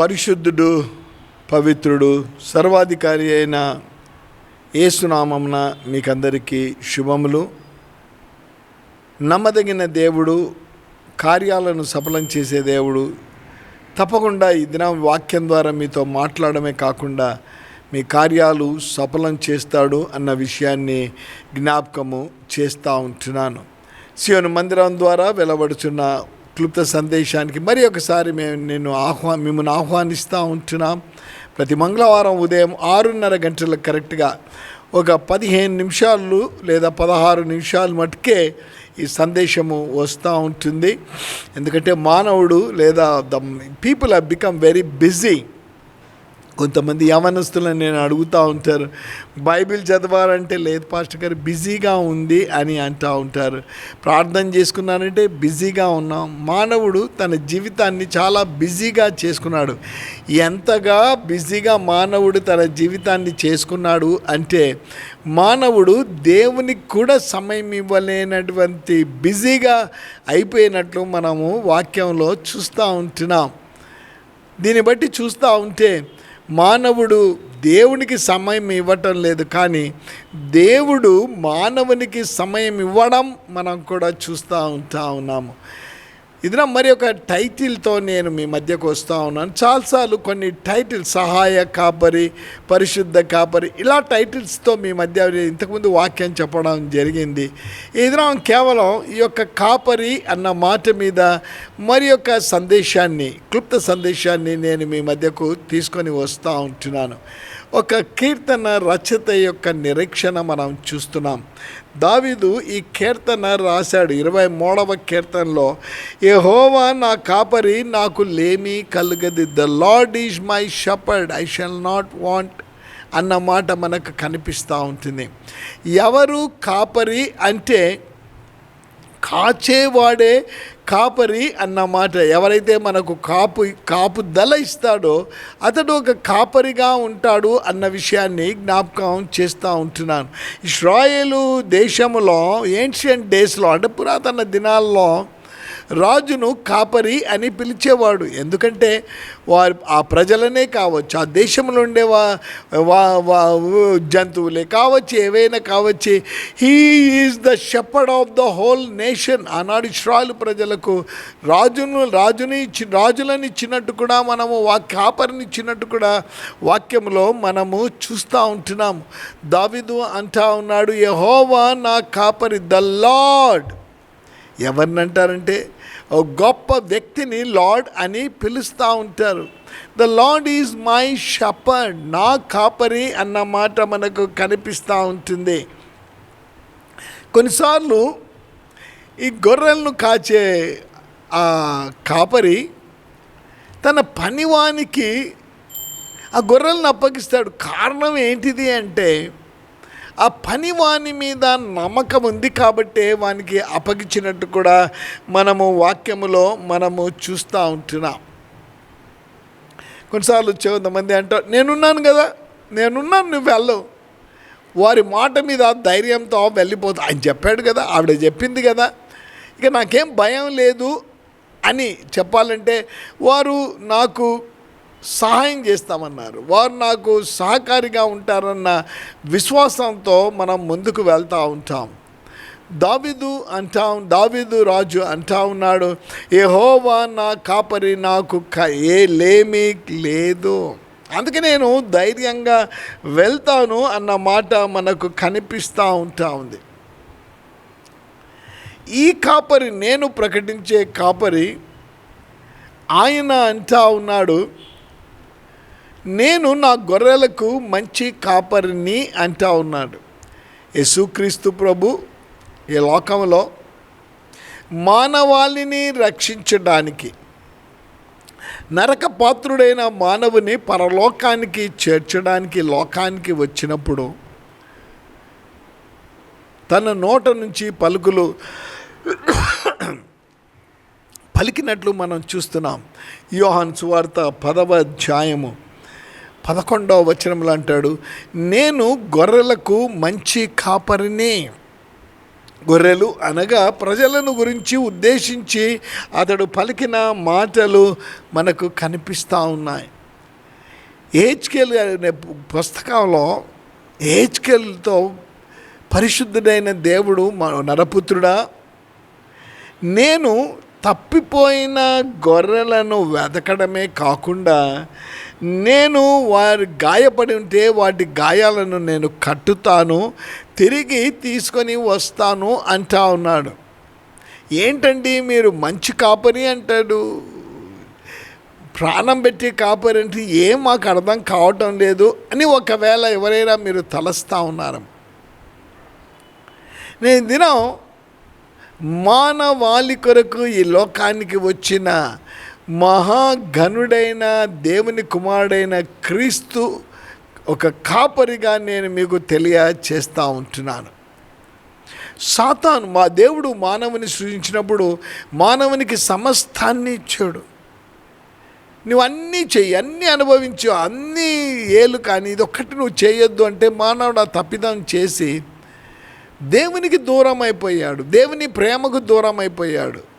పరిశుద్ధుడు పవిత్రుడు సర్వాధికారి అయిన ఏసునామమున మీకందరికీ శుభములు. నమ్మదగిన దేవుడు కార్యాలను సఫలం చేసే దేవుడు తప్పకుండా ఈ దినం వాక్యం ద్వారా మీతో మాట్లాడమే కాకుండా మీ కార్యాలు సఫలం చేస్తాడు అన్న విషయాన్ని జ్ఞాపకము చేస్తూ ఉంటున్నాను. సియోను మందిరం ద్వారా వెలవడుచున్న క్లుప్త సందేశానికి మరి ఒకసారి మేము నేను ఆహ్వా మిమ్మల్ని ఆహ్వానిస్తూ ఉంటున్నాం. ప్రతి మంగళవారం ఉదయం ఆరున్నర గంటలకు కరెక్ట్గా ఒక పదిహేను నిమిషాలు లేదా పదహారు నిమిషాలు మటుకే ఈ సందేశము వస్తూ ఉంటుంది. ఎందుకంటే మానవుడు లేదా the people have become very busy కొంతమంది యవనస్తులను నేను అడుగుతూ ఉంటారు బైబిల్ చదవాలంటే లేదు పాస్టర్ గారు బిజీగా ఉంది అని అంటూ ఉంటారు. ప్రార్థన చేసుకున్నానంటే బిజీగా ఉన్నాం మానవుడు తన జీవితాన్ని చాలా బిజీగా చేసుకున్నాడు. ఎంతగా బిజీగా మానవుడు తన జీవితాన్ని చేసుకున్నాడు అంటే మానవుడు దేవునికి కూడా సమయం ఇవ్వలేనటువంటి బిజీగా అయిపోయినట్లు మనము వాక్యంలో చూస్తూ ఉంటున్నాం. దీన్ని బట్టి చూస్తూ ఉంటే మానవుడు దేవునికి సమయం ఇవ్వటం లేదు కానీ దేవుడు మానవునికి సమయం ఇవ్వడం మనం కూడా చూస్తూ ఉంటా ఉన్నాము. ఇదిన మరి ఒక టైటిల్తో నేను మీ మధ్యకు వస్తూ ఉన్నాను. చాలాసార్లు కొన్ని టైటిల్ సహాయ కాపరి పరిశుద్ధ కాపరి ఇలా టైటిల్స్తో మీ మధ్య ఇంతకుముందు వాక్యం చెప్పడం జరిగింది. ఇదిన కేవలం ఈ యొక్క కాపరి అన్న మాట మీద మరి యొక్క సందేశాన్ని క్లుప్త సందేశాన్ని నేను మీ మధ్యకు తీసుకొని వస్తూ ఉంటున్నాను. ఒక కీర్తన రచత యొక్క నిరీక్షణ మనం చూస్తున్నాం. దావీదు ఈ కీర్తన రాశాడు. ఇరవై మూడవ కీర్తనలో యెహోవా నా కాపరి నాకు లేమి కలుగది. The lord is my shepherd. I shall not want అన్న మాట మనకు కనిపిస్తూ ఉంటుంది. ఎవరు కాపరి అంటే కాచేవాడే కాపరి అన్న మాట. ఎవరైతే మనకు కాపు కాపు దల ఇస్తాడో అతడు ఒక కాపరిగా ఉంటాడు అన్న విషయాన్ని జ్ఞాపకం చేస్తూ ఉంటున్నాను. ఇస్రాయేలు దేశంలో ఏన్షియంట్ డేస్లో అంటే పురాతన దినాల్లో రాజును కాపరి అని పిలిచేవాడు. ఎందుకంటే వారు ఆ ప్రజలనే కావచ్చు ఆ దేశంలో ఉండే వా జంతువులే కావచ్చు ఏవైనా కావచ్చు. He is the shepherd of the whole nation ఆనాడు ఇస్రాయల్ ప్రజలకు రాజును రాజుని ఇచ్చి రాజులను ఇచ్చినట్టు కూడా మనము వా కాపరిని ఇచ్చినట్టు కూడా వాక్యంలో మనము చూస్తూ ఉంటున్నాము. దావిదు అంటా ఉన్నాడు యహోవా నా కాపరి ద లార్డ్ ఎవరిని అంటారంటే ఒక గొప్ప వ్యక్తిని లార్డ్ అని పిలుస్తూ ఉంటారు. The lord is my shepherd నా కాపరి అన్న మాట మనకు కనిపిస్తూ ఉంటుంది. కొన్నిసార్లు ఈ గొర్రెలను కాచే ఆ కాపరి తన పనివానికి ఆ గొర్రెలను అప్పగిస్తాడు. కారణం ఏంటిది అంటే ఆ పని వాని మీద నమ్మకం ఉంది కాబట్టే వానికి అప్పగించినట్టు కూడా మనము వాక్యములో మనము చూస్తూ ఉంటున్నాం. కొన్నిసార్లు కొంతమంది అంటారు నేనున్నాను కదా నేనున్నాను నువ్వు వెళ్ళవు. వారి మాట మీద ధైర్యంతో వెళ్ళిపోతా ఆయన చెప్పాడు కదా ఆవిడ చెప్పింది కదా. ఇక నాకేం భయం లేదు అని చెప్పాలంటే వారు నాకు సహాయం చేస్తామన్నారు. వారు నాకు సహకారిగా ఉంటారన్న విశ్వాసంతో మనం ముందుకు వెళ్తూ ఉంటాం. దావిదు అంటా దావిదు రాజు అంటా ఉన్నాడు ఏహోవా నా కాపరి నాకు క- ఏ లేమి లేదు. అందుకే నేను ధైర్యంగా వెళ్తాను అన్న మాట మనకు కనిపిస్తూ ఉంటా ఉంది. ఈ కాపరి నేను ప్రకటించే కాపరి ఆయన అంటా ఉన్నాడు నేను నా గొర్రెలకు మంచి కాపరిని అంటా ఉన్నాడు. యేసుక్రీస్తు ప్రభు ఈ లోకంలో మానవాళిని రక్షించడానికి నరక పాత్రుడైన మానవుని పరలోకానికి చేర్చడానికి లోకానికి వచ్చినప్పుడు తన నోట నుంచి పలుకులు పలికినట్లు మనం చూస్తున్నాం. యోహాన్ సువార్త పదవ అధ్యాయము. పదకొండవ వచనంలో అంటాడు నేను గొర్రెలకు మంచి కాపరిని. గొర్రెలు అనగా ప్రజలను గురించి ఉద్దేశించి అతడు పలికిన మాటలు మనకు కనిపిస్తూ ఉన్నాయి. ఏహెచ్కెల్ అనే పుస్తకంలో ఏహెచ్కెల్తో పరిశుద్ధుడైన దేవుడు నరపుత్రుడా నేను తప్పిపోయిన గొర్రెలను వెతకడమే కాకుండా నేను వారు గాయపడి ఉంటే వాటి గాయాలను నేను కట్టుతాను తిరిగి తీసుకొని వస్తాను అంటా ఉన్నాడు. ఏంటండి మీరు మంచి కాపరి అంటాడు? ప్రాణం పెట్టి కాపరి అంటే ఏం మాకు అర్థం కావటం లేదు అని ఒకవేళ ఎవరైనా మీరు తలస్తా ఉన్నారు. నేను దినం మానవాళి కొరకు ఈ లోకానికి వచ్చిన మహాఘనుడైన దేవుని కుమారుడైన క్రీస్తు ఒక కాపరిగా నేను మీకు తెలియచేస్తూ ఉంటున్నాను. సాతాను మా దేవుడు మానవుని సృజించినప్పుడు మానవునికి సమస్తాన్ని ఇచ్చాడు. నువ్వు అన్నీ చెయ్యి అన్నీ అనుభవించు అన్నీ ఏలు కానీ ఇది ఒక్కటి నువ్వు చేయొద్దు అంటే మానవుడు ఆ తప్పిదం చేసి దేవునికి దూరం అయిపోయాడు దేవుని ప్రేమకు దూరం అయిపోయాడు.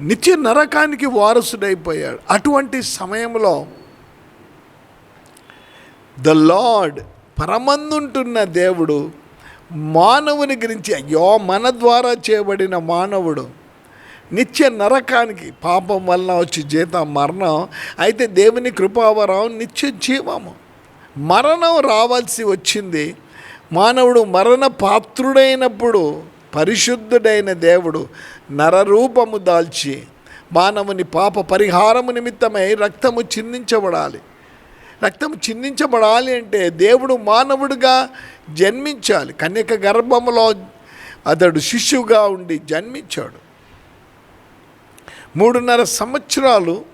నిత్య నరకానికి వారసుడైపోయాడు. అటువంటి సమయంలో ద లార్డ్ పరమందుంటున్న దేవుడు మానవుని గురించి అయ్యో మన ద్వారా చేయబడిన మానవుడు నిత్య నరకానికి పాపం వలన వచ్చి జీతం మరణం అయితే దేవుని కృపావరం నిత్య జీవము. మరణం రావాల్సి వచ్చింది. మానవుడు మరణ పాత్రుడైనప్పుడు పరిశుద్ధుడైన దేవుడు నరరూపము దాల్చి మానవుని పాప పరిహారము నిమిత్తమై రక్తము చిందించబడాలి. రక్తం చిందించబడాలి అంటే దేవుడు మానవుడిగా జన్మించాలి. కన్యక గర్భములో అతడు శిష్యుగా ఉండి జన్మించాడు. మూడున్నర సంవత్సరాలు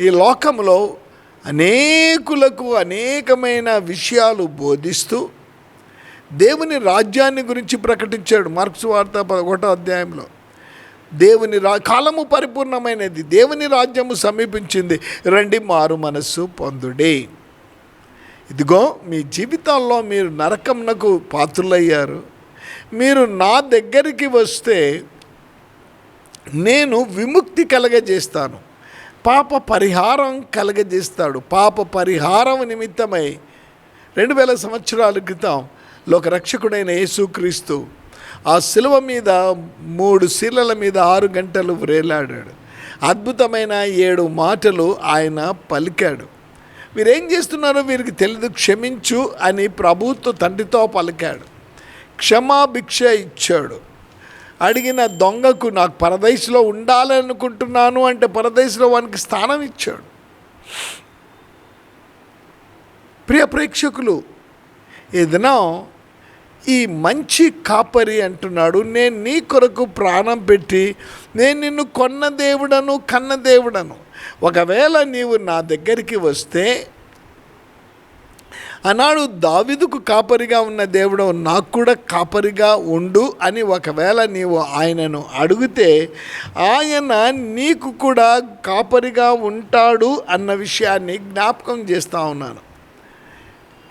ఈ లోకంలో అనేకులకు అనేకమైన విషయాలు బోధిస్తూ దేవుని రాజ్యాన్ని గురించి ప్రకటించాడు మార్క్స్ వార్త ఒకటో అధ్యాయంలో. దేవుని రా కాలము పరిపూర్ణమైనది. దేవుని రాజ్యము సమీపించింది. రండి మారు మనస్సు పొందుడే. ఇదిగో మీ జీవితాల్లో మీరు నరకంనకు పాత్రులయ్యారు. మీరు నా దగ్గరికి వస్తే నేను విముక్తి కలగజేస్తాను. పాప పరిహారం కలగజేస్తాడు. పాప పరిహారం నిమిత్తమై రెండు వేల సంవత్సరాల క్రితం లోక రక్షకుడైన యేసుక్రీస్తు ఆ శిలువ మీద మూడు శిలల మీద ఆరు గంటలు వ్రేలాడాడు. అద్భుతమైన ఏడు మాటలు ఆయన పలికాడు. వీరేం చేస్తున్నారో వీరికి తెలియదు క్షమించు అని ప్రభుత్వ తండ్రితో పలికాడు. క్షమాభిక్ష ఇచ్చాడు. అడిగిన దొంగకు నాకు పరదేశంలో ఉండాలనుకుంటున్నాను అంటే పరదేశంలో వానికి స్థానం ఇచ్చాడు. ప్రియ ప్రేక్షకులు ఏదైనా ఈ మంచి కాపరి అంటున్నాడు. నేను నీ కొరకు ప్రాణం పెట్టి నేను నిన్ను కొన్న దేవుడను కన్న దేవుడను. ఒకవేళ నీవు నా దగ్గరికి వస్తే ఆనాడు దావిదుకు కాపరిగా ఉన్న దేవుడు నాకు కూడా కాపరిగా ఉండు అని ఒకవేళ నీవు ఆయనను అడిగితే ఆయన నీకు కూడా కాపరిగా ఉంటాడు అన్న విషయాన్ని జ్ఞాపకం చేస్తూ ఉన్నాను.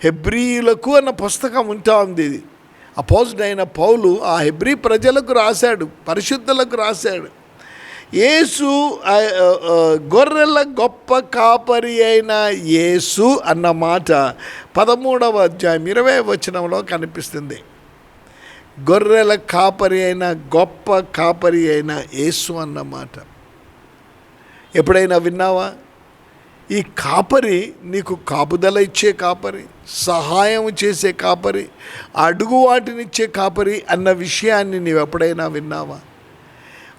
హెబ్రియులకు అన్న పుస్తకం ఉంటా ఉంది ఇది. అపోజిట్ అయిన పౌలు ఆ హెబ్రి ప్రజలకు రాశాడు పరిశుద్ధులకు రాశాడు. యేసు గొర్రెల గొప్ప కాపరి అయిన యేసు అన్న మాట పదమూడవ అధ్యాయం ఇరవై వచనంలో కనిపిస్తుంది. గొర్రెల కాపరి అయిన గొప్ప కాపరి అయిన యేసు అన్న మాట. ఎప్పుడైనా విన్నావా? ఈ కాపరి నీకు కాపుదల ఇచ్చే కాపరి సహాయం చేసే కాపరి అడుగు వాటినిచ్చే కాపరి అన్న విషయాన్ని నీవు ఎప్పుడైనా విన్నావా?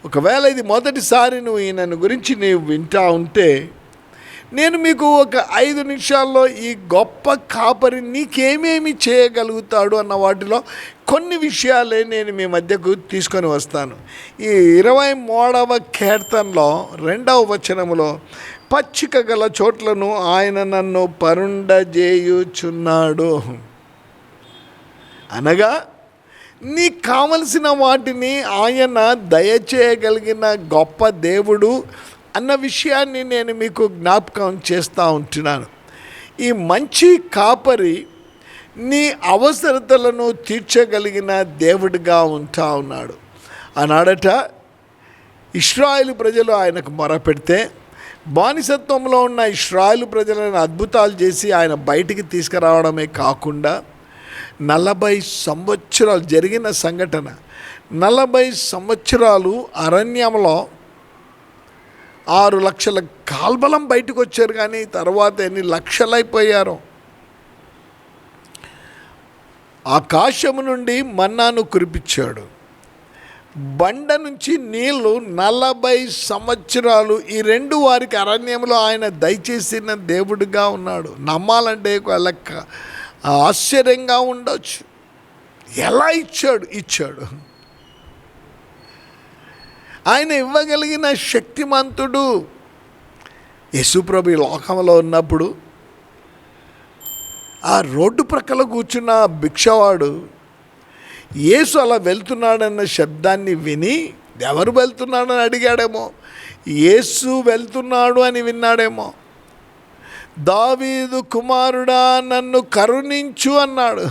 ఒకవేళ ఇది మొదటిసారి నువ్వు ఈయనను గురించి నీవు వింటా ఉంటే నేను మీకు ఒక ఐదు నిమిషాల్లో ఈ గొప్ప కాపరి నీకేమేమి చేయగలుగుతాడు అన్న వాటిలో కొన్ని విషయాలే నేను మీ మధ్యకు తీసుకొని వస్తాను. ఈ ఇరవై మూడవ కీర్తనలో రెండవ వచనములో పచ్చిక గల చోట్లను ఆయన నన్ను పరుండజేయుచున్నాడు. అనగా నీకు కావలసిన వాటిని ఆయన దయచేయగలిగిన గొప్ప దేవుడు అన్న విషయాన్ని నేను మీకు జ్ఞాపకం చేస్తూ ఉంటున్నాను. ఈ మంచి కాపరి నీ అవసరతలను తీర్చగలిగిన దేవుడిగా ఉంటా ఉన్నాడు. ఆనాడట ఇస్రాయిల్ ప్రజలు ఆయనకు మొరపెడితే బానిసత్వంలో ఉన్న ఇస్రాయలు ప్రజలను అద్భుతాలు చేసి ఆయన బయటికి తీసుకురావడమే కాకుండా నలభై సంవత్సరాలు జరిగిన సంఘటన నలభై సంవత్సరాలు అరణ్యంలో ఆరు లక్షల కాల్బలం బయటకు వచ్చారు కానీ తర్వాత ఎన్ని లక్షలైపోయారో. ఆకాశము నుండి మన్నాను కురిపించాడు. బండ నుంచి నీళ్ళు నలభై సంవత్సరాలు ఈ రెండు వారికి అరణ్యంలో ఆయన దయచేసిన దేవుడిగా ఉన్నాడు. నమ్మాలంటే వాళ్ళకి ఆశ్చర్యంగా ఉండొచ్చు. ఎలా ఇచ్చాడు? ఇచ్చాడు. ఆయన ఇవ్వగలిగిన శక్తిమంతుడు యశుప్రభు లోకంలో ఉన్నప్పుడు ఆ రోడ్డు ప్రక్కల కూర్చున్న భిక్షవాడు యేసు అలా వెళ్తున్నాడన్న శబ్దాన్ని విని ఎవరు వెళ్తున్నాడని అడిగాడేమో? యేసు వెళ్తున్నాడు అని విన్నాడేమో. దావీదు కుమారుడా నన్ను కరుణించు అన్నాడు.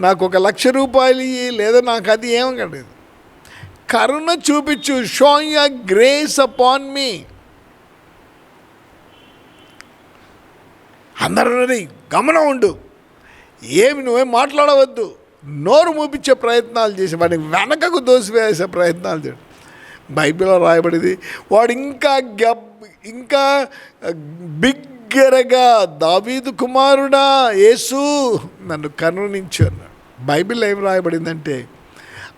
నాకు ఒక లక్ష రూపాయలు ఇయ్యి లేదా నాకు అది ఏం కలేదు కరుణ చూపించు షో య గ్రేస్ అపాన్ మీ అందరూ గమనం ఉండు. ఏమి నువ్వేం మాట్లాడవద్దు. నోరు మూపించే ప్రయత్నాలు చేసి వాడిని వెనకకు దోసివేసే ప్రయత్నాలు చేయడం బైబిల్లో రాయబడింది వాడు ఇంకా గబ్ ఇంకా బిగ్గరగా దావీదు కుమారుడా యేసు నన్ను కరుణించు అన్నాడు. బైబిల్ ఏం రాయబడిందంటే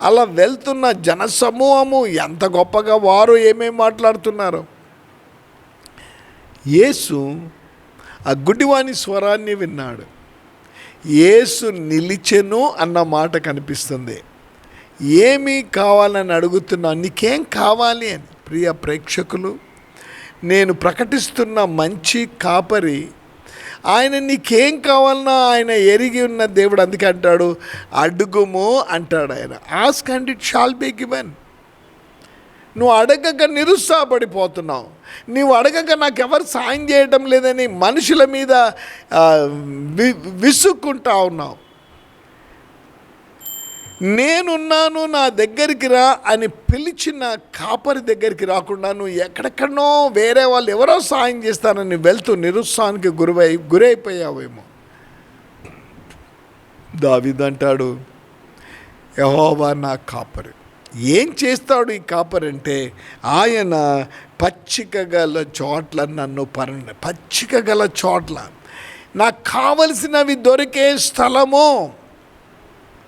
అలా వెళ్తున్న జనసమూహము ఎంత గొప్పగా వారు ఏమేమి మాట్లాడుతున్నారు. యేసు ఆ గుడ్డివాని స్వరాన్ని విన్నాడు. యేసు నిలిచెను అన్న మాట కనిపిస్తుంది. ఏమి కావాలని అడుగుతున్నా నీకేం కావాలి అని? ప్రియ ప్రేక్షకులు నేను ప్రకటిస్తున్న మంచి కాపరి ఆయన నీకేం కావాలన్నా ఆయన ఎరిగి ఉన్న దేవుడు అందుకే అంటాడు అడుగుము అంటాడు ఆయన. Ask and it shall be given నువ్వు అడగక నిరుత్సాహపడిపోతున్నావు. నువ్వు అడగక నాకు ఎవరు సాయం చేయడం లేదని మనుషుల మీద వి విసుక్కుంటా ఉన్నావు. నేనున్నాను నా దగ్గరికి రా అని పిలిచిన కాపరి దగ్గరికి రాకుండా నువ్వు ఎక్కడెక్కడో వేరే వాళ్ళు ఎవరో సాయం చేస్తానని వెళ్తూ నిరుత్సాహానికి గురివై గురైపోయావేమో. దావిదంటాడు యహోవా నా కాపరి. ఏం చేస్తాడు ఈ కాపరంటే అంటే ఆయన పచ్చిక గల చోట్ల నన్ను పరండి పచ్చిక గల చోట్ల. నాకు కావలసినవి దొరికే స్థలము.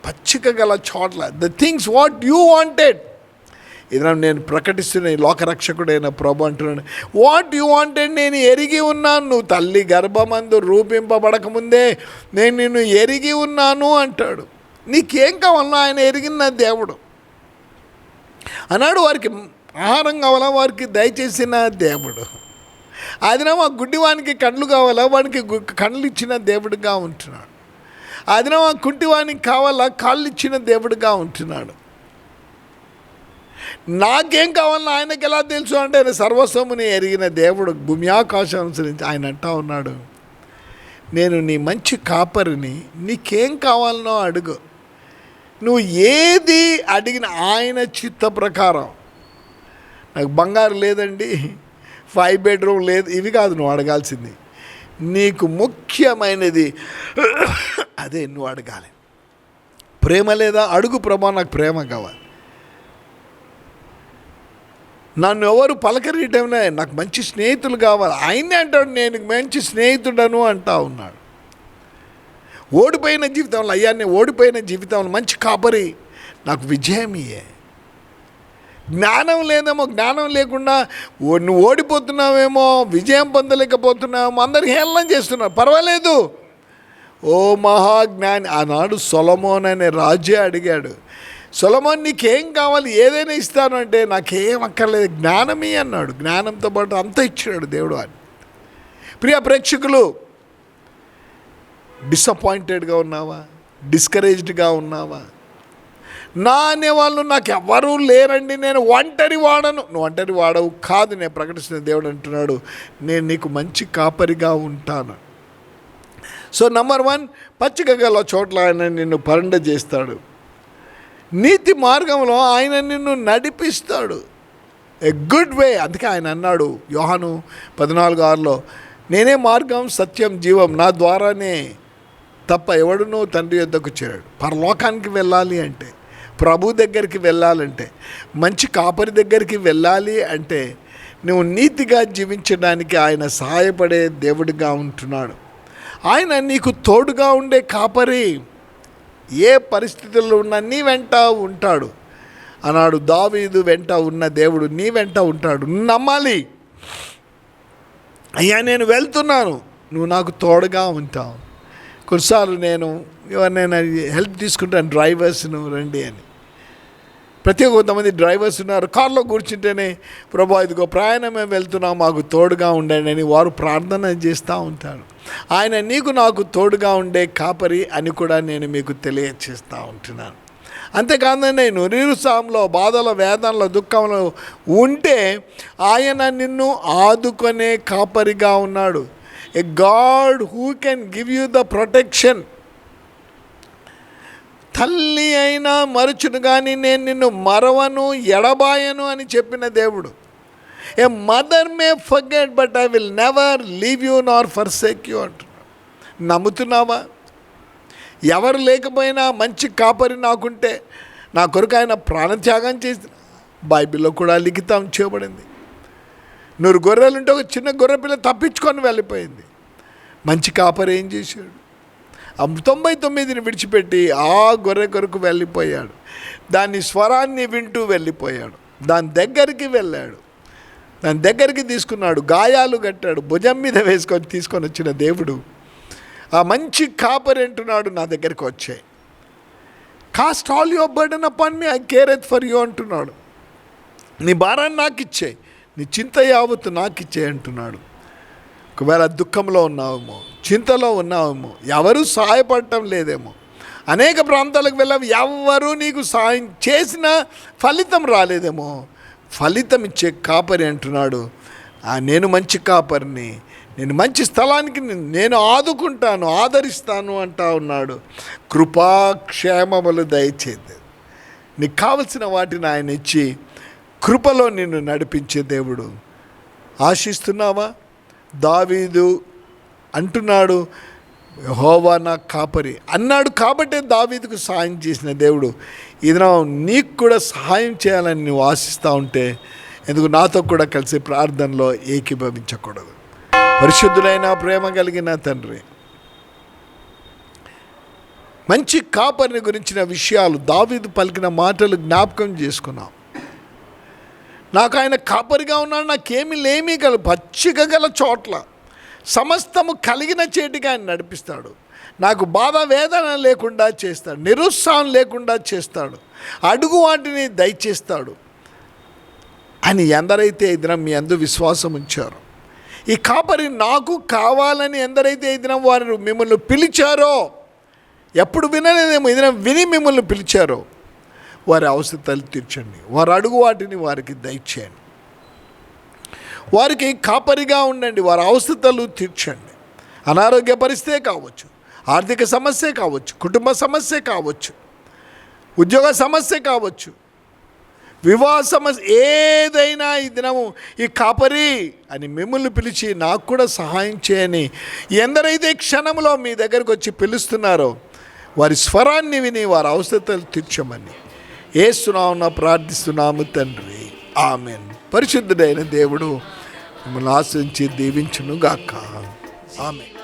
పచ్చిక గల చోట్ల. The things what you wanted ఇది నేను ప్రకటిస్తున్న ఈ లోకరక్షకుడైన ప్రభు అంటున్నాను వాట్ యు వాంటెడ్ నేను ఎరిగి ఉన్నాను. నువ్వు తల్లి గర్భమందు రూపింపబడకముందే నేను నిన్ను ఎరిగి ఉన్నాను అంటాడు. నీకేం కావాలన్నా ఆయన ఎరిగిన దేవుడు. అన్నాడు వారికి ఆహారం కావాలా? వారికి దయచేసిన దేవుడు. అదినమా గుడ్డివానికి కళ్ళు కావాలా? వానికి కండ్లు కళ్ళు ఇచ్చిన దేవుడిగా ఉంటున్నాడు. అదినమా కుంటివానికి కావాలా? కాళ్ళు ఇచ్చిన దేవుడిగా ఉంటున్నాడు. నాకేం కావాలని ఆయనకి ఎలా తెలుసు? అంటే ఆయన సర్వస్వముని ఎరిగిన దేవుడు భూమి ఆకాశం అనుసరించి ఆయన అంటా ఉన్నాడు. నేను నీ మంచి కాపరిని నీకేం కావాలనో అడుగు. నువ్వు ఏది అడిగిన ఆయన చిత్త ప్రకారం. నాకు బంగారు లేదండి ఫైవ్ బెడ్రూమ్ లేదు ఇవి కాదు నువ్వు అడగాల్సింది. నీకు ముఖ్యమైనది అదే నువ్వు అడగాలి. ప్రేమ లేదా? అడుగు ప్రభా నాకు ప్రేమ కావాలి. నన్ను ఎవరు పలకరియటమే నాకు మంచి స్నేహితులు కావాలి. ఆయనే అంటాడు నేను మంచి స్నేహితుడను అంటా ఉన్నాడు. ఓడిపోయిన జీవితంలో అయ్యా నేను ఓడిపోయిన జీవితంలో మంచి కాపరి నాకు విజయం ఇయ్యే జ్ఞానం లేదేమో జ్ఞానం లేకుండా ఓ- నువ్వు ఓడిపోతున్నావేమో విజయం పొందలేకపోతున్నావేమో అందరు హేళన చేస్తున్నారు. పర్వాలేదు. ఓ మహాజ్ఞాని ఆనాడు సొలమోన్ అనే రాజే అడిగాడు సొలమోన్ నీకేం కావాలి? ఏదైనా ఇస్తాను అంటే నాకేం అక్కర్లేదు. జ్ఞానమే అన్నాడు. జ్ఞానంతో పాటు అంత ఇచ్చాడు దేవుడు అని ప్రియ ప్రేక్షకులు డిసప్పాయింటెడ్గా ఉన్నావా? డిస్కరేజ్డ్గా ఉన్నావా? నా అనేవాళ్ళు నాకు ఎవరూ లేరండి నేను ఒంటరి వాడను. నువ్వు ఒంటరి వాడవు కాదు నేను ప్రకటిస్తున్న దేవుడు అంటున్నాడు నేను నీకు మంచి కాపరిగా ఉంటాను. సో నంబర్ వన్ పచ్చిక గల చోట్ల ఆయన నిన్ను పరండ చేస్తాడు. నీతి మార్గంలో ఆయన నిన్ను నడిపిస్తాడు. ఎ గుడ్ వే అందుకే ఆయన అన్నాడు యోహాను పద్నాలుగు ఆరులో నేనే మార్గం సత్యం జీవం నా ద్వారానే తప్ప ఎవడునూ తండ్రి యొద్దకు చేరాడు. పరలోకానికి వెళ్ళాలి అంటే ప్రభు దగ్గరికి వెళ్ళాలంటే మంచి కాపరి దగ్గరికి వెళ్ళాలి అంటే నువ్వు నీతిగా జీవించడానికి ఆయన సహాయపడే దేవుడిగా ఉంటున్నాడు. ఆయన నీకు తోడుగా ఉండే కాపరి ఏ పరిస్థితుల్లో ఉన్నా నీ వెంట ఉంటాడు. అన్నాడు దావీదు వెంట ఉన్న దేవుడు నీ వెంట ఉంటాడు. నువ్వు నమ్మాలి. అయ్యా నేను వెళ్తున్నాను. నువ్వు నాకు తోడుగా ఉంటావు. కొన్నిసార్లు నేను ఎవరినైనా హెల్ప్ తీసుకుంటాను డ్రైవర్స్ను రండి అని. ప్రతి కొంతమంది డ్రైవర్స్ ఉన్నారు కార్లో కూర్చుంటేనే ప్రభా ఇదిగో ప్రయాణమే వెళ్తున్నాం మాకు తోడుగా ఉండండి అని వారు ప్రార్థన చేస్తూ ఉంటారు. ఆయన నీకు నాకు తోడుగా ఉండే కాపరి అని కూడా నేను మీకు తెలియచేస్తూ ఉంటున్నాను. అంతేకాదండి నిరుత్సాహంలో బాధలో వేదనలో దుఃఖంలో ఉంటే ఆయన నిన్ను ఆదుకునే కాపరిగా ఉన్నాడు. A god who can give you the protection తల్లి అయినా మరుచును కానీ నేను నిన్ను మరవను ఎడబాయను అని చెప్పిన దేవుడు. A mother may forget but I will never leave you nor forsake you అంటున్నాడు. నమ్ముతున్నావా? ఎవరు లేకపోయినా మంచి కాపరి నాకుంటే నా కొరకు ఆయన ప్రాణత్యాగం చేసిన బైబిల్లో కూడా లిఖితం చేయబడింది. నూరు గొర్రెలుంటే ఒక చిన్న గొర్రె పిల్ల తప్పించుకొని వెళ్ళిపోయింది. మంచి కాపర్ ఏం చేశాడు? ఆ తొంభై తొమ్మిదిని విడిచిపెట్టి ఆ గొర్రె కొరకు వెళ్ళిపోయాడు. దాని స్వరాన్ని వింటూ వెళ్ళిపోయాడు. దాని దగ్గరికి వెళ్ళాడు. దాని దగ్గరికి తీసుకున్నాడు. గాయాలు కట్టాడు. భుజం మీద వేసుకొని తీసుకొని వచ్చిన దేవుడు ఆ మంచి కాపర్ అంటున్నాడు నా దగ్గరికి వచ్చాయి cast all your burden upon me I careth for you అంటున్నాడు. నీ భారాన్ని నాకు ఇచ్చేయి నీ చింత యావత్తు నాకిచ్చే అంటున్నాడు. ఒకవేళ దుఃఖంలో ఉన్నావేమో చింతలో ఉన్నావేమో ఎవరు సహాయపడటం లేదేమో అనేక ప్రాంతాలకు వెళ్ళావు ఎవరు నీకు సహాయం చేసిన ఫలితం రాలేదేమో ఫలితం ఇచ్చే కాపరి అంటున్నాడు. నేను మంచి కాపరిని నేను మంచి స్థలానికి నేను ఆదుకుంటాను ఆదరిస్తాను అంటా ఉన్నాడు. కృపాక్షేమములు దయచేది నీకు కావలసిన వాటిని ఆయన ఇచ్చి కృపలో నిన్ను నడిపించే దేవుడు. ఆశిస్తున్నావా? దావీదు అంటున్నాడు హోవా నా కాపరి. అన్నాడు కాబట్టే దావీదుకు సహాయం చేసిన దేవుడు ఇది నీకు కూడా సహాయం చేయాలని నువ్వు ఆశిస్తూ ఉంటే ఎందుకు నాతో కూడా కలిసి ప్రార్థనలో ఏకీభవించకూడదు. పరిశుద్ధులైన ప్రేమ కలిగిన తండ్రి మంచి కాపరిని గురించిన విషయాలు దావీదు పలికిన మాటలు జ్ఞాపకం చేసుకున్నాం. నాకు ఆయన కాపరిగా ఉన్నాడు నాకేమి లేమీ గల పచ్చిక గల చోట్ల. సమస్తము కలిగిన చేటిగా ఆయన నడిపిస్తాడు. నాకు బాధ వేదన లేకుండా చేస్తాడు నిరుత్సాహం లేకుండా చేస్తాడు అడుగు వాటిని దయచేస్తాడు అని ఎందరైతే ఇద్దరం మీ అందు విశ్వాసం ఉంచారో ఈ కాపరి నాకు కావాలని ఎందరైతే ఇద్దరం వారు మిమ్మల్ని పిలిచారో ఎప్పుడు వినలేదేమో ఇద్దరం విని మిమ్మల్ని పిలిచారో వారి అవసరతలు తీర్చండి. వారు అడుగు వాటిని వారికి దయచేయండి. వారికి కాపరిగా ఉండండి. వారి అవసరతలు తీర్చండి. అనారోగ్య పరిస్థితే కావచ్చు ఆర్థిక సమస్య కావచ్చు కుటుంబ సమస్య కావచ్చు ఉద్యోగ సమస్య కావచ్చు వివాహ సమస్య ఏదైనా ఈ దినము ఈ కాపరి అని మిమ్మల్ని పిలిచి నాకు కూడా సహాయం చేయని ఎందరైతే క్షణంలో మీ దగ్గరకు వచ్చి పిలుస్తున్నారో వారి స్వరాన్ని విని వారి అవసరతలు తీర్చమని ఏసునామున ప్రార్థిస్తున్నాము తండ్రి. ఆమెన్. పరిశుద్ధుడైన దేవుడు మిమ్మల్ని ఆశించి దీవించునుగాక. ఆమె